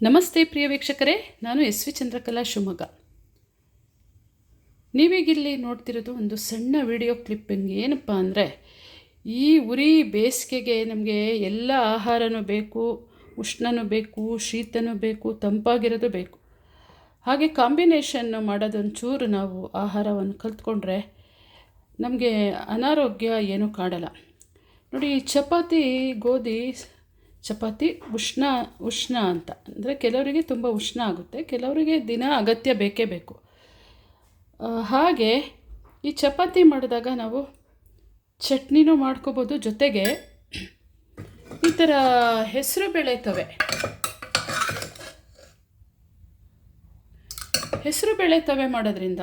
ನಮಸ್ತೆ ಪ್ರಿಯ ವೀಕ್ಷಕರೇ, ನಾನು ಎಸ್ ವಿ ಚಂದ್ರಕಲಾ ಶಿವಮೊಗ್ಗ. ನೀವೀಗಿಲ್ಲಿ ನೋಡ್ತಿರೋದು ಒಂದು ಸಣ್ಣ ವಿಡಿಯೋ ಕ್ಲಿಪ್ಪಿಂಗ್ ಏನಪ್ಪ ಅಂದರೆ, ಈ ಉರಿ ಬೇಸಿಗೆಗೆ ನಮಗೆ ಎಲ್ಲ ಆಹಾರನೂ ಬೇಕು, ಉಷ್ಣನೂ ಬೇಕು, ಶೀತನೂ ಬೇಕು, ತಂಪಾಗಿರೋದು ಬೇಕು. ಹಾಗೆ ಕಾಂಬಿನೇಷನ್ ಮಾಡೋದೊಂಚೂರು ನಾವು ಆಹಾರವನ್ನು ಕಲ್ತ್ಕೊಂಡ್ರೆ ನಮಗೆ ಅನಾರೋಗ್ಯ ಏನೂ ಕಾಡಲ್ಲ. ನೋಡಿ, ಚಪಾತಿ, ಗೋಧಿ ಚಪಾತಿ ಉಷ್ಣ ಉಷ್ಣ ಅಂತ. ಅಂದರೆ ಕೆಲವರಿಗೆ ತುಂಬ ಉಷ್ಣ ಆಗುತ್ತೆ, ಕೆಲವರಿಗೆ ದಿನ ಅಗತ್ಯ ಬೇಕೇ ಬೇಕು. ಹಾಗೆ ಈ ಚಪಾತಿ ಮಾಡಿದಾಗ ನಾವು ಚಟ್ನಿನೂ ಮಾಡ್ಕೋಬೋದು, ಜೊತೆಗೆ ಈ ಥರ ಹೆಸರು ಬೇಳೆ ತವೆ ಹೆಸರು ಬೇಳೆ ತವೆ ಮಾಡೋದ್ರಿಂದ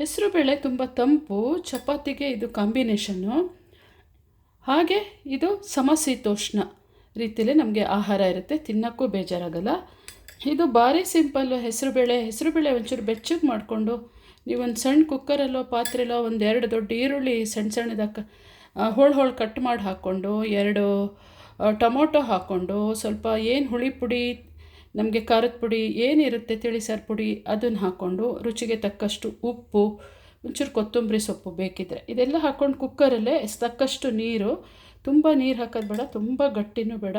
ಹೆಸರು ಬೇಳೆ ತುಂಬ ತಂಪು, ಚಪಾತಿಗೆ ಇದು ಕಾಂಬಿನೇಷನ್ನು ಹಾಗೆ ಇದು ಸಮಶೀತೋಷ್ಣ. ರೀತಿಯಲ್ಲಿ ನಮಗೆ ಆಹಾರ ಇರುತ್ತೆ. ತಿನ್ನೋಕ್ಕೂ ಬೇಜಾರಾಗಲ್ಲ. ಇದು ಭಾರಿ ಸಿಂಪಲ್ಲು ಹೆಸರುಬೇಳೆ. ಹೆಸರುಬೇಳೆ ಒಂಚೂರು ಬೆಚ್ಚಗೆ ಮಾಡಿಕೊಂಡು ನೀವೊಂದು ಸಣ್ಣ ಕುಕ್ಕರಲ್ಲೋ ಪಾತ್ರೆಲೋ ಒಂದು ಎರಡು ದೊಡ್ಡ ಈರುಳ್ಳಿ ಸಣ್ಣ ಸಣ್ಣದಾಗ ಹೋಳು ಹೋಳು ಕಟ್ ಮಾಡಿ ಹಾಕ್ಕೊಂಡು ಎರಡು ಟೊಮೊಟೊ ಹಾಕ್ಕೊಂಡು ಸ್ವಲ್ಪ ಏನು ಹುಳಿ ಪುಡಿ, ನಮಗೆ ಖಾರದ ಪುಡಿ ಏನಿರುತ್ತೆ ತಿಳಿಸಾರು ಪುಡಿ ಅದನ್ನು ಹಾಕ್ಕೊಂಡು ರುಚಿಗೆ ತಕ್ಕಷ್ಟು ಉಪ್ಪು, ಒಂಚೂರು ಕೊತ್ತಂಬರಿ ಸೊಪ್ಪು ಬೇಕಿದ್ರೆ. ಇದೆಲ್ಲ ಹಾಕ್ಕೊಂಡು ಕುಕ್ಕರಲ್ಲೇ ತಕ್ಕಷ್ಟು ನೀರು ತುಂಬ ನೀರು ಹಾಕೋದು ಬೇಡ, ತುಂಬ ಗಟ್ಟಿನೂ ಬೇಡ.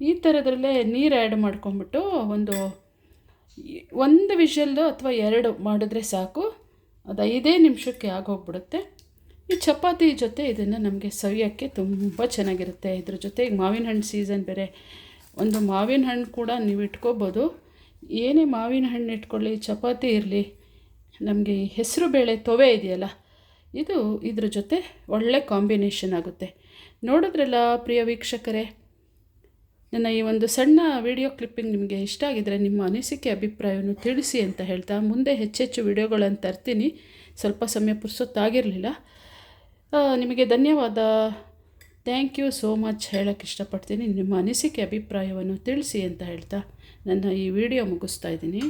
ಈ ಥರದ್ರಲ್ಲೇ ನೀರು ಆ್ಯಡ್ ಮಾಡ್ಕೊಂಬಿಟ್ಟು ಒಂದು ಒಂದು ವಿಷಲ್ಲು ಅಥವಾ ಎರಡು ಮಾಡಿದ್ರೆ ಸಾಕು. ಅದು ಐದೇ ನಿಮಿಷಕ್ಕೆ ಆಗೋಗ್ಬಿಡುತ್ತೆ. ಈ ಚಪಾತಿ ಜೊತೆ ಇದನ್ನು ನಮಗೆ ಸವಿಯೋಕ್ಕೆ ತುಂಬ ಚೆನ್ನಾಗಿರುತ್ತೆ. ಇದ್ರ ಜೊತೆಗೆ ಮಾವಿನ ಹಣ್ಣು ಸೀಸನ್ ಬೇರೆ. ಒಂದು ಮಾವಿನ ಹಣ್ಣು ಕೂಡ ನೀವು ಇಟ್ಕೋಬೋದು. ಏನೇ ಮಾವಿನ ಹಣ್ಣು ಇಟ್ಕೊಳ್ಳಿ, ಚಪಾತಿ ಇರಲಿ, ನಮಗೆ ಹೆಸರು ಬೇಳೆ ತೊವೆ ಇದೆಯಲ್ಲ ಇದು ಇದ್ರ ಜೊತೆ ಒಳ್ಳೆ ಕಾಂಬಿನೇಷನ್ ಆಗುತ್ತೆ. ನೋಡಿದ್ರಲ್ಲ ಪ್ರಿಯ ವೀಕ್ಷಕರೇ? ನನ್ನ ಈ ಒಂದು ಸಣ್ಣ ವಿಡಿಯೋ ಕ್ಲಿಪ್ಪಿಂಗ್ ನಿಮಗೆ ಇಷ್ಟ ಆಗಿದರೆ ನಿಮ್ಮ ಅನಿಸಿಕೆ, ಅಭಿಪ್ರಾಯವನ್ನು ತಿಳಿಸಿ ಅಂತ ಹೇಳ್ತಾ ಮುಂದೆ ಹೆಚ್ಚೆಚ್ಚು ವಿಡಿಯೋಗಳನ್ನು ತರ್ತೀನಿ. ಸ್ವಲ್ಪ ಸಮಯ ಪುರ್ಸೊತ್ತಾಗಿರಲಿಲ್ಲ. ನಿಮಗೆ ಧನ್ಯವಾದ. ಥ್ಯಾಂಕ್ ಯು ಸೋ ಮಚ್ ಹೇಳೋಕ್ಕೆ ಇಷ್ಟಪಡ್ತೀನಿ. ನಿಮ್ಮ ಅನಿಸಿಕೆ, ಅಭಿಪ್ರಾಯವನ್ನು ತಿಳಿಸಿ ಅಂತ ಹೇಳ್ತಾ ನನ್ನ ಈ ವಿಡಿಯೋ ಮುಗಿಸ್ತಾ ಇದ್ದೀನಿ.